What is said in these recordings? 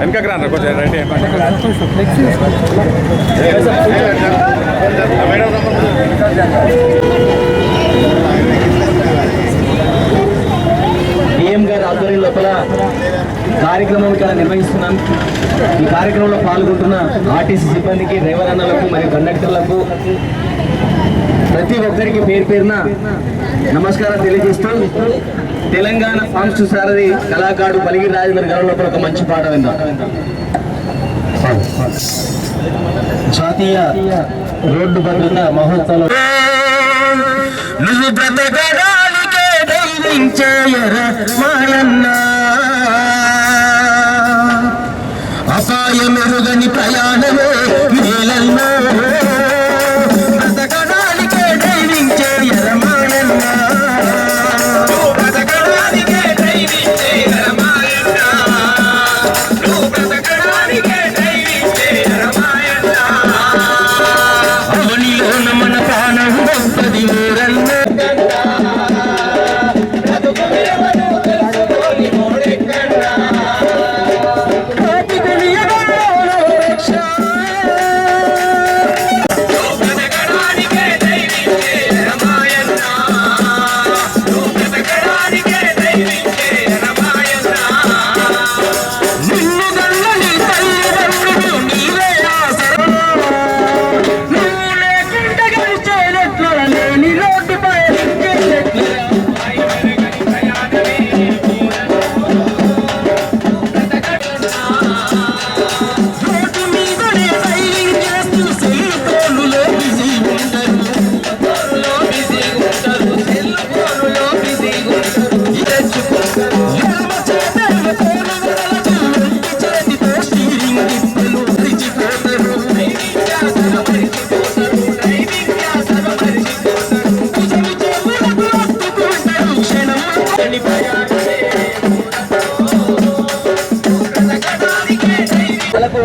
వెనకకి రాను కొంచెం రైట్ డిఎం గారి ఆధ్వర్యం లోపల కార్యక్రమం ఇక్కడ నిర్వహిస్తున్నాం. ఈ కార్యక్రమంలో పాల్గొంటున్న ఆర్టీసీ సిబ్బందికి డ్రైవర్ అన్నలకు మరియు కండక్టర్లకు ప్రతి ఒక్కరికి పేరు పేరున నమస్కారం తెలియజేస్తూ తెలంగాణ ఫామ్స్ సారథి కళాకారుడు పలిగిరి రాజేంద్ర గారు లోపల ఒక మంచి పాట విందాం. జాతీయ రోడ్డు భద్రత మహోత్సవం. నువ్వు బ్రతకడానికే ధైర్యించేయర మాయన్న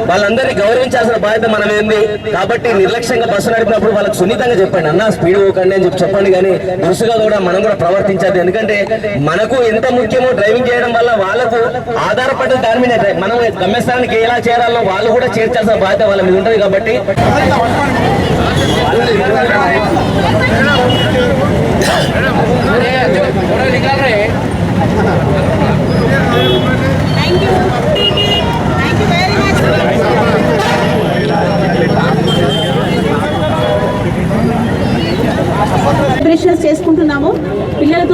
వాళ్ళందరినీ గౌరవించాల్సిన బాధ్యత మనం ఏంది కాబట్టి నిర్లక్ష్యంగా బస్సు నడిపినప్పుడు వాళ్ళకి సున్నితంగా చెప్పండి. అన్న స్పీడ్ పోకండి అని చెప్పి చెప్పండి కానీ దురుసుగా కూడా మనం కూడా ప్రవర్తించాలి. ఎందుకంటే మనకు ఎంత ముఖ్యమో డ్రైవింగ్ చేయడం వల్ల వాళ్ళకు ఆధారపడిన దాని మీద మనం గమ్యస్థానానికి ఎలా చేరాలో వాళ్ళు కూడా చేర్చాల్సిన బాధ్యత వాళ్ళ మీద ఉంటుంది కాబట్టి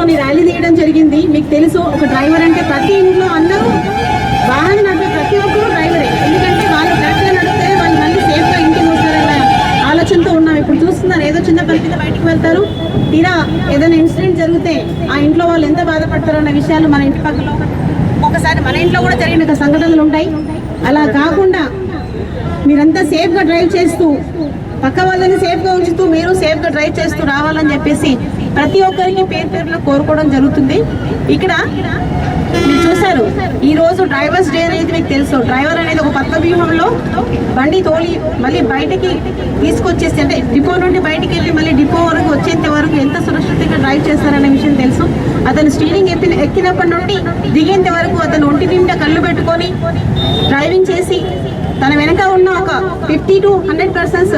పిల్లలతో ర్యాలీ తీయడం జరిగింది. మీకు తెలుసు ఒక డ్రైవర్ అంటే ప్రతి ఇంట్లో అందరూ వాహనం నడిపే ప్రతి ఒక్కరు డ్రైవరే. ఎందుకంటే వాళ్ళు కరెక్ట్గా నడిపితే వాళ్ళు మళ్ళీ సేఫ్గా ఇంటికి వస్తారన్న ఆలోచనతో ఉన్నాం. ఇప్పుడు చూస్తున్నారు ఏదో చిన్న పని మీద బయటకు వెళ్తారు. తీరా ఏదైనా ఇన్సిడెంట్ జరిగితే ఆ ఇంట్లో వాళ్ళు ఎంత బాధపడతారో అన్న విషయాలు మన ఇంటి పక్కలో ఒకసారి మన ఇంట్లో కూడా జరిగిన సంఘటనలు ఉంటాయి. అలా కాకుండా మీరంతా సేఫ్గా డ్రైవ్ చేస్తూ పక్క వాళ్ళని సేఫ్గా ఉంచుతూ మీరు సేఫ్గా డ్రైవ్ చేస్తూ రావాలని చెప్పేసి ప్రతి ఒక్కరికి పేరు పేరులో కోరుకోవడం జరుగుతుంది. ఇక్కడ మీరు చూసారు ఈ రోజు డ్రైవర్స్ డే అనేది మీకు తెలుసు. డ్రైవర్ అనేది ఒక పక్క వ్యూహంలో బండి తోలి మళ్ళీ బయటికి తీసుకొచ్చేసి అంటే డిపో నుండి బయటికి వెళ్ళి మళ్ళీ డిపో వరకు వచ్చేంత వరకు ఎంత సురక్షితంగా డ్రైవ్ చేస్తారనే విషయం తెలుసు. అతను స్టీరింగ్ ఎక్కిన ఎక్కినప్పటి నుండి దిగేంత వరకు అతను ఒంటి నిండా కళ్ళు పెట్టుకొని డ్రైవింగ్ చేసి తన వెనక ఉన్న ఒక ఫిఫ్టీ టు హండ్రెడ్ పర్సన్స్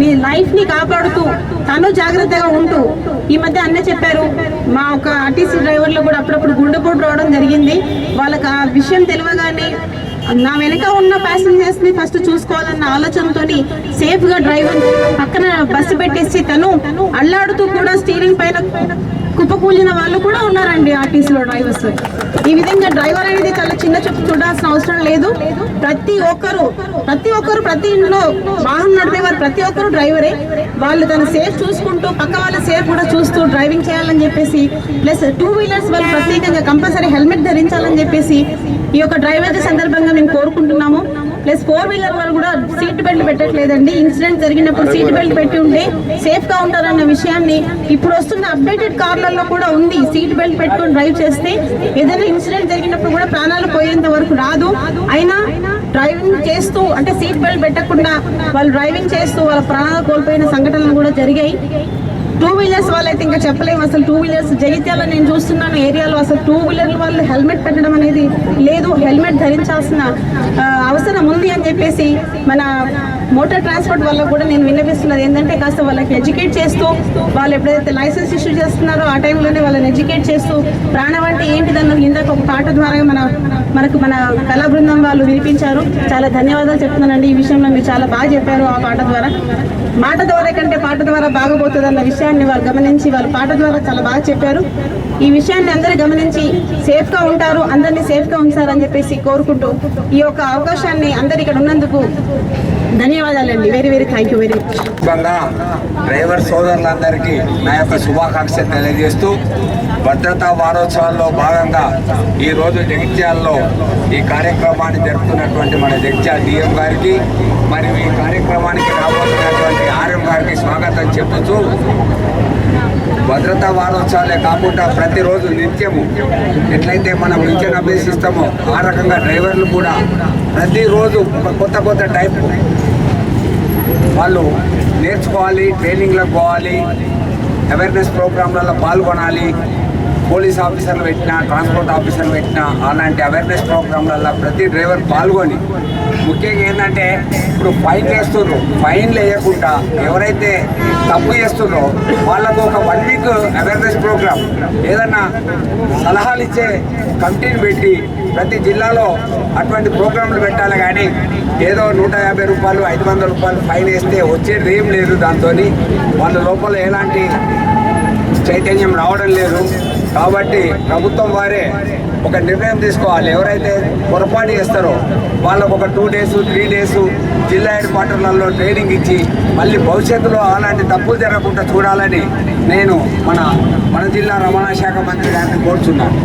మీ లైఫ్ని కాపాడుతూ తను జాగ్రత్తగా ఉంటూ ఈ మధ్య అన్న చెప్పారు మా ఒక ఆర్టీసీ డ్రైవర్లు కూడా అప్పుడప్పుడు గుండెపోటు రావడం జరిగింది. వాళ్ళకి ఆ విషయం తెలియగానే నా వెనక ఉన్న ప్యాసింజర్స్ని ఫస్ట్ చూసుకోవాలన్న ఆలోచనతోని సేఫ్గా డ్రైవర్ పక్కన బస్సు పెట్టేసి తను అల్లాడుతూ కూడా స్టీరింగ్ పైన కుప్పకూలిన వాళ్ళు కూడా ఉన్నారండి ఆర్టీసీలో డ్రైవర్స్. ఈ విధంగా డ్రైవర్ అనేది చాలా చిన్న చెప్పు చూడాల్సిన అవసరం లేదు. ప్రతి ఒక్కరు ప్రతి ఒక్కరు ప్రతి ఇంట్లో వాహనం నడిపేవారు ప్రతి ఒక్కరు డ్రైవరే. వాళ్ళు తన సేఫ్ చూసుకుంటూ పక్క వాళ్ళ సేఫ్ కూడా చూస్తూ డ్రైవింగ్ చేయాలని చెప్పేసి ప్లస్ టూ వీలర్స్ వాళ్ళు ప్రత్యేకంగా కంపల్సరీ హెల్మెట్ ధరించాలని చెప్పేసి ఈ యొక్క డ్రైవర్ సందర్భంగా మేము కోరుకుంటున్నాము. ప్లస్ ఫోర్ వీలర్ వాళ్ళు కూడా సీట్ బెల్ట్ పెట్టట్లేదండి. ఇన్సిడెంట్ జరిగినప్పుడు సీట్ బెల్ట్ పెట్టి ఉంటే సేఫ్గా ఉంటారన్న విషయాన్ని ఇప్పుడు వస్తున్న అప్డేటెడ్ కార్లలో కూడా ఉంది. సీట్ బెల్ట్ పెట్టుకొని డ్రైవ్ చేస్తే ఏదైనా ఇన్సిడెంట్ జరిగినప్పుడు కూడా ప్రాణాలు పోయేంత వరకు రాదు. అయినా డ్రైవింగ్ చేస్తూ అంటే సీట్ బెల్ట్ పెట్టకుండా వాళ్ళు డ్రైవింగ్ చేస్తూ వాళ్ళ ప్రాణాలు కోల్పోయిన సంఘటనలు కూడా జరిగాయి. టూ వీలర్స్ వాళ్ళైతే ఇంకా చెప్పలేము. అసలు టూ వీలర్స్ జగిత్యాల నేను చూస్తున్నాను ఏరియాలో. అసలు టూ వీలర్ వాళ్ళు హెల్మెట్ పెట్టడం అనేది లేదు. హెల్మెట్ ధరించాల్సిన అవసరం ఉంది అని చెప్పేసి మన మోటార్ ట్రాన్స్పోర్ట్ వల్ల కూడా నేను విన్నపిస్తున్నది ఏంటంటే కాస్త వాళ్ళకి ఎడ్యుకేట్ చేస్తూ వాళ్ళు ఎప్పుడైతే లైసెన్స్ ఇష్యూ చేస్తున్నారో ఆ టైంలోనే వాళ్ళని ఎడ్యుకేట్ చేస్తూ ప్రాణం అంటే ఏంటిదన్న ఇందాక ఒక పాట ద్వారా మన మనకు మన కళా బృందం వాళ్ళు వినిపించారు. చాలా ధన్యవాదాలు చెప్తున్నానండి. ఈ విషయంలో మీరు చాలా బాగా చెప్పారు ఆ పాట ద్వారా. మాట ద్వారా కంటే పాట ద్వారా బాగపోతుంది అన్న విషయాన్ని వాళ్ళు గమనించి వాళ్ళ పాట ద్వారా చాలా బాగా చెప్పారు. ఈ విషయాన్ని అందరూ గమనించి సేఫ్గా ఉంటారు అందరినీ సేఫ్గా ఉంచారని చెప్పేసి కోరుకుంటూ ఈ యొక్క అవకాశాన్ని అందరు ఇక్కడ ఉన్నందుకు ధన్యవాదాలండి. Very very thank you very driver సోదరులందరికీ నా యొక్క శుభాకాంక్షలు తెలియజేస్తూ భద్రతా వారోత్సవాల్లో భాగంగా ఈరోజు జగిత్యాలలో ఈ కార్యక్రమాన్ని జరుపుతున్నటువంటి మన జగిత్యాల డిఎం గారికి మరియు ఈ కార్యక్రమానికి రాబోతున్నటువంటి ఆర్ఎం గారికి స్వాగతం చెప్తూ భద్రతా వారోత్సవాలే కాకుండా ప్రతిరోజు నిత్యము ఎట్లయితే మనం నిత్యం అభ్యసిస్తామో ఆ రకంగా డ్రైవర్లు కూడా ప్రతిరోజు కొత్త కొత్త టైప్ వాళ్ళు నేర్చుకోవాలి ట్రైనింగ్లకు పోవాలి అవేర్నెస్ ప్రోగ్రాంలలో పాల్గొనాలి. పోలీస్ ఆఫీసర్లు పెట్టినా ట్రాన్స్పోర్ట్ ఆఫీసర్లు పెట్టినా అలాంటి అవేర్నెస్ ప్రోగ్రాంలలో ప్రతి డ్రైవర్ పాల్గొని ముఖ్యంగా ఏంటంటే ఇప్పుడు ఫైన్ వేస్తున్నారు ఫైన్లు వేయకుండా ఎవరైతే తప్పు చేస్తున్నారో వాళ్ళకు ఒక వన్ వీక్ అవేర్నెస్ ప్రోగ్రామ్ ఏదన్నా సలహాలు ఇచ్చే కమిటీని పెట్టి ప్రతి జిల్లాలో అటువంటి ప్రోగ్రాంలు పెట్టాలి కానీ ఏదో నూట యాభై రూపాయలు ఐదు వందల రూపాయలు ఫైన్ వేస్తే వచ్చేది ఏం లేదు దాంతో వాళ్ళ లోపల ఎలాంటి చైతన్యం రావడం లేదు. కాబట్టి ప్రభుత్వం వారే ఒక నిర్ణయం తీసుకోవాలి. ఎవరైతే పొరపాటు చేస్తారో వాళ్ళకు ఒక టూ డేస్ త్రీ డేస్ జిల్లా హెడ్ క్వార్టర్లలో ట్రైనింగ్ ఇచ్చి మళ్ళీ భవిష్యత్తులో అలాంటి తప్పులు జరగకుండా చూడాలని నేను మన మన జిల్లా రవాణా శాఖ మంత్రి గారిని కోరుచున్నాను.